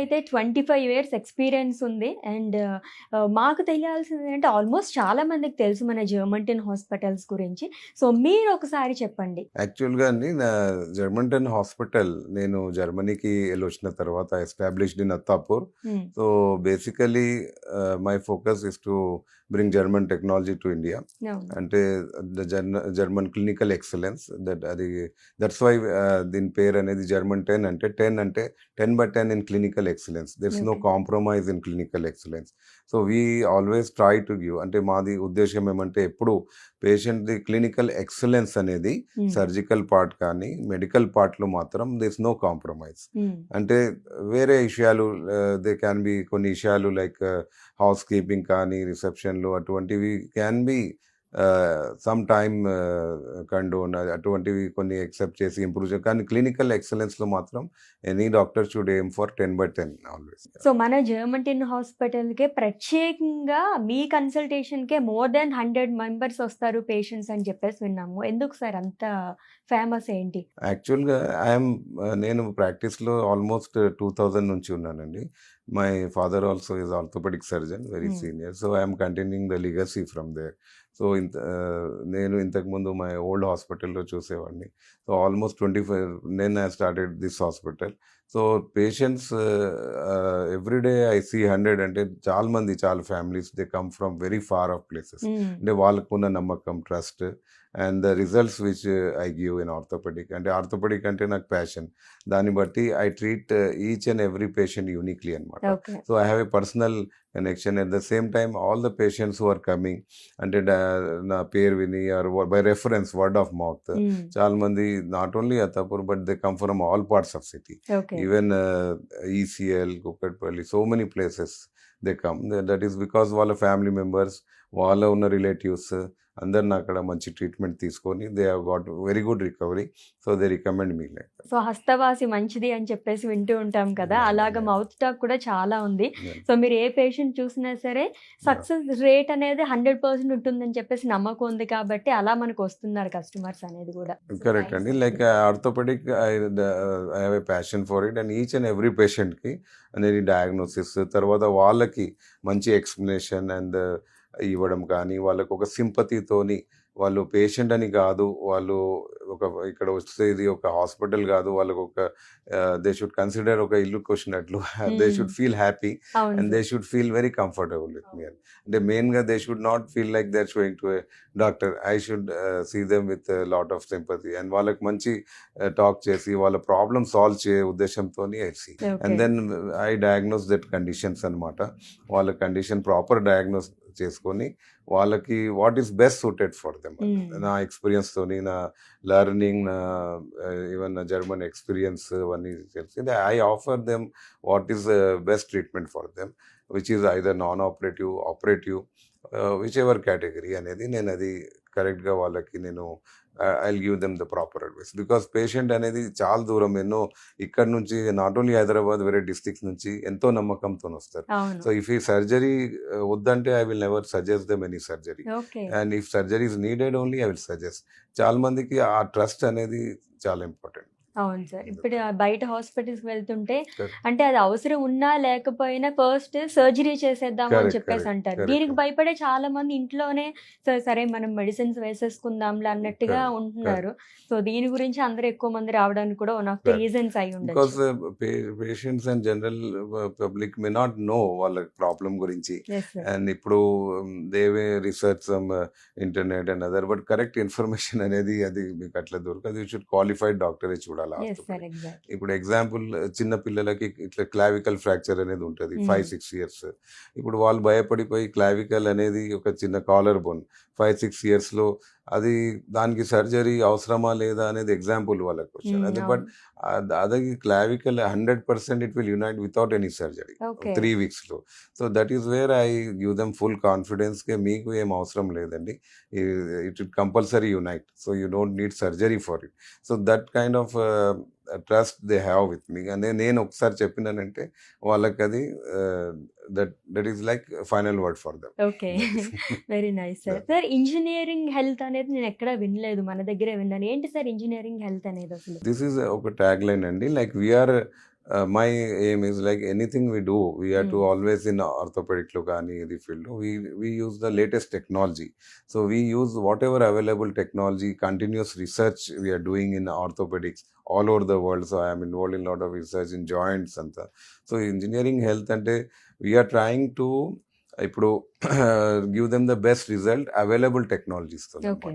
అయితే twenty five years experience ఉంది. And మాకు తెలియాల్సింది అంటే ఆల్మోస్ట్ చాలా మందికి తెలుసు మన జర్మంటన్ హాస్పిటల్స్ గురించి. సో మీరు ఒకసారి చెప్పండి. యాక్చువల్గా అండి నా జర్మంటన్ హాస్పిటల్ నేను జర్మనీకి వెళ్ళి వచ్చిన తర్వాత established in Attapur. So basically my focus is to bring German technology to India. అంటే జర్మన్ క్లినికల్ ఎక్సలెన్స్ దట్ అది దట్స్ వై దీని పేరు అనేది జర్మన్ టెన్ అంటే టెన్ అంటే ten by ten in clinical excellence there's no Okay. Compromise in clinical excellence so we always try to give అంటే మాది ఉద్దేశం ఏమంటే ఎప్పుడు పేషెంట్ది క్లినికల్ ఎక్సలెన్స్ అనేది Hmm. సర్జికల్ పార్ట్ కానీ మెడికల్ పార్ట్లో మాత్రం దిస్ నో కాంప్రమైజ్ Hmm. అంటే వేరే విషయాలు దే క్యాన్ బి కొన్ని విషయాలు లైక్ హౌస్ కీపింగ్ కానీ రిసెప్షన్లు అటువంటివి can be some time condone అటువంటివి కొన్ని ఎక్సెప్ట్ చేసి ఇంప్రూవ్ చేయాలి కానీ క్లినికల్ ఎక్సలెన్స్లో మాత్రం any doctor should aim for ten by ten always so మన జర్మంటన్ హాస్పిటల్కే ప్రత్యేకంగా మీ కన్సల్టేషన్కే మోర్ దెన్ హండ్రెడ్ మెంబర్స్ వస్తారు పేషెంట్స్ అని చెప్పేసి విన్నాము. ఎందుకు సార్ అంత ఫేమస్ ఏంటి? యాక్చువల్గా ఐఎమ్ నేను ప్రాక్టీస్లో ఆల్మోస్ట్ టూ థౌజండ్ నుంచి ఉన్నానండి. My father also is orthopaedic surgeon very. Senior so I'm continuing the legacy from there so ఇంత నేను ఇంతకుముందు మా ఓల్డ్ హాస్పిటల్లో చూసేవాడిని. సో ఆల్మోస్ట్ ట్వంటీ ఫైవ్ నేను I started this hospital so patients every day I see hundred అంటే చాలా మంది చాలా families they come from very far off places. అంటే వాళ్ళకు ఉన్న నమ్మకం trust and the results which I give in orthopaedic అంటే ఆర్థోపెడిక్ అంటే నాకు ప్యాషన్ దాన్ని బట్టి I treat each and every patient uniquely అనమాట so I have a personal connection at the same time all the patients who are coming అంటే నా పేరు విని or by reference word of mouth. చాలా మంది not only Attapur but they come from all parts of city even E C L Kukatpally so many places they come that is because వాళ్ళ family members వాళ్ళ ఉన్న relatives అందరిని అక్కడ మంచి treatment తీసుకొని they have got very good recovery so they recommend me like so హస్తవాసి మంచిది అని చెప్పేసి వింటూ ఉంటాం కదా అలాగ. మౌత్ టాక్ కూడా చాలా ఉంది. సో మీరు ఏ పేషెంట్ చూసినా సరే సక్సెస్ రేట్ అనేది హండ్రెడ్ పర్సెంట్ ఉంటుందని చెప్పేసి నమ్మకం ఉంది కాబట్టి అలా మనకు వస్తున్నారు కస్టమర్స్ అనేది కూడా. కరెక్ట్ అండి. Like orthopaedic I have a passion for it and each and every పేషెంట్కి అనేది డయాగ్నోసిస్ తర్వాత వాళ్ళకి మంచి ఎక్స్ప్లెనేషన్ అండ్ ఇవ్వడం కానీ వాళ్ళకు ఒక సింపతితోని వాళ్ళు పేషెంట్ అని కాదు వాళ్ళు ఒక ఇక్కడ వస్తే ఇది ఒక హాస్పిటల్ కాదు. వాళ్ళకు ఒక దే షుడ్ కన్సిడర్ ఒక ఇల్లు వచ్చినట్లు they. Should feel happy and they should feel very comfortable with me అంటే మెయిన్గా they should not feel like they are showing to doctor I should see them with lot of sympathy and వాళ్ళకి మంచి talk చేసి వాళ్ళ problem solve చే ఉద్దేశంతో I see and then I diagnose that conditions అనమాట వాళ్ళ కండిషన్ ప్రాపర్ డయాగ్నోస్ చేసుకొని వాళ్ళకి what is best suited for them. నా ఎక్స్పీరియన్స్తోని నా లెర్నింగ్ నా ఈవెన్ నా జర్మన్ ఎక్స్పీరియన్స్ అవన్నీ తెలిసి I offer them what is best treatment for them which is either non operative operative whichever category అనేది నేను అది కరెక్ట్గా వాళ్ళకి నేను I give them the proper advice because patient అనేది చాలా దూరం. ఎన్నో ఇక్కడ నుంచి నాట్ ఓన్లీ హైదరాబాద్ వేరే డిస్ట్రిక్ట్స్ నుంచి ఎంతో నమ్మకంతో వస్తారు. సో ఇఫ్ ఈ సర్జరీ వద్దంటే I will never suggest them any surgery and if surgery is needed only I will suggest చాలా మందికి ఆ ట్రస్ట్ అనేది చాలా ఇంపార్టెంట్ అవును సార్ ఇప్పుడు బయట హాస్పిటల్స్ వెళ్తుంటే. అంటే అది అవసరం ఉన్నా లేకపోయినా ఫస్ట్ సర్జరీ చేసేద్దాం అని చెప్పేసి అంటారు. దీనికి భయపడే చాలా మంది ఇంట్లోనే "సరే, సరే మనం మెడిసిన్స్ వేసేసుకుందాంలే అన్నట్టుగా ఉంటున్నారు సో దీని గురించి అందరూ ఎక్కువ మంది రావడానికి కూడా వన్ ఆఫ్ ద. రీజన్స్ అయి ఉండొచ్చు patients and general public may not know వాళ్ళ ప్రాబ్లం గురించి. అండ్ ఇప్పుడు దేవే research internet and other but correct information అనేది అది మీకు అట్లా దొరకదు యూ షుడ్ క్వాలిఫైడ్ డాక్టరే చూడాలి Exactly. ఇప్పుడు ఎగ్జాంపుల్ చిన్న పిల్లలకి ఇట్లా క్లావికల్ ఫ్రాక్చర్ అనేది ఉంటుంది. ఫైవ్ సిక్స్ ఇయర్స్ ఇప్పుడు వాళ్ళు భయపడిపోయి క్లావికల్ అనేది ఒక చిన్న కాలర్ బోన్ ఫైవ్ సిక్స్ ఇయర్స్లో అది దానికి సర్జరీ అవసరమా లేదా అనేది ఎగ్జాంపుల్ వాళ్ళకి వచ్చారు Mm, అది బట్ అదే clavicle hundred percent it will unite without any surgery. Three వీక్స్లో so that is where I give them full కాన్ఫిడెన్స్కే మీకు ఏం అవసరం లేదండి. It it compulsory unite so you don't need surgery for it so that kind of trust they have with me అంటే నేను ఒకసారి చెప్పినానంటే వాళ్ళకి అది that is like final word for them okay. Very nice sir sir engineering health అనేది నేను ఎక్కడా వినలేదు. మన దగ్గరే విన్నాను. ఏంటి సార్ ఇంజనీరింగ్ హెల్త్ అనేది అసలు? దిస్ ఈస్ ఒక ట్యాగ్ లైన్ అండి like we're my aim is like anything we do we're to always in ఆర్థోపెడిక్లో కానీ ఇది field we we use the latest technology so we use whatever available technology continuous research we're doing in orthopaedics all over the world. So I am involved in a lot of research in joints అంతా. So engineering health అంటే we are trying to ఇప్పుడు give them the best result available technologies తో okay